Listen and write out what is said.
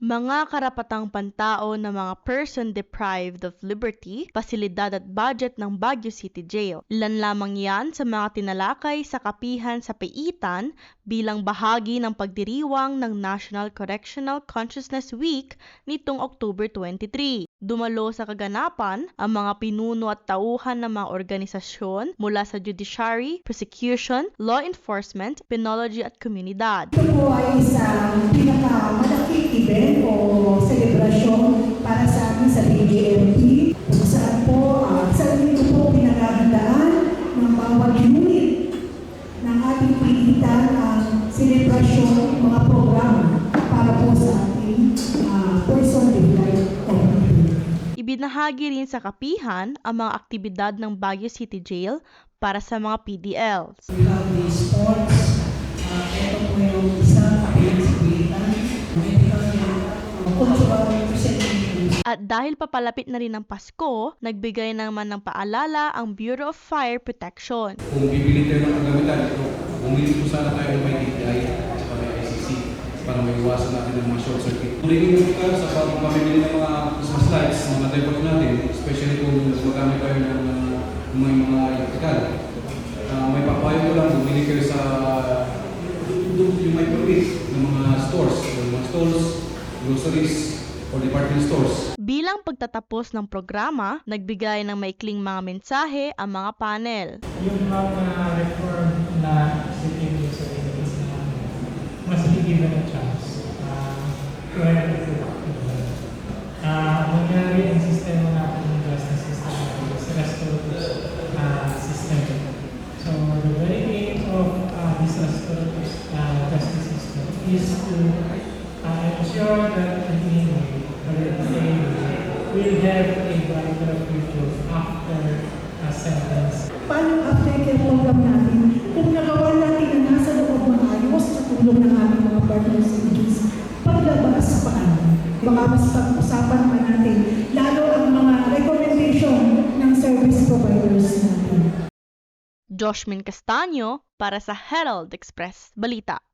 mga karapatang pantao ng mga person deprived of liberty, pasilidad at budget ng Baguio City Jail. Ilan lamang yan sa mga tinalakay sa kapihan sa Paitan bilang bahagi ng pagdiriwang ng National Correctional Consciousness Week nitong October 23. Dumalo sa kaganapan ang mga pinuno at tauhan ng mga organisasyon mula sa judiciary, prosecution, law enforcement, penology at komunidad. Ito po ay isang pinakamalaking event o selebrasyon para sa kung saan po uh, sa ito po pinaghahandaan ng bawat unit ng ating pilitan ang selebrasyon mga programa para po sa ating uh, person liberty. Ibinahagi rin sa kapihan ang mga aktibidad ng Baguio City Jail para sa mga PDLs. We have the sports. At dahil papalapit na rin ang Pasko, nagbigay naman ng paalala ang Bureau of Fire Protection. kung bibili tayo ng kagamitan, bumili po sana tayo ng may DTI at may ICC para maiwasan natin ng mga short circuit. Muling yung ka sa pagpamili ng mga Christmas lights, mga depot natin, especially kung magamit tayo ng may mga electrical. Uh, may papayo ko lang, bumili kayo sa yung, may permit ng mga stores, yung mga stores, groceries, or department stores. Bilang pagtatapos ng programa, nagbigay ng maikling mga mensahe ang mga panel. yung mga reform na sitting sa Philippines na mas ng chance uh, to a productive uh, mangyari ang sistema natin ng justice system is restorative uh, system. So the very aim of uh, this restorative uh, justice system is to uh, ensure that the inmate or the detainee will have a brighter future after a sentence Paano aftercare program natin kung nagawa natin na nasa loob ng ayos sa tulong ng aming mga partners and agencies paglabas paano? Baka mas pag-usapan pa natin lalo ang mga recommendation ng service providers natin. Joshmin Castaño para sa Herald Express Balita.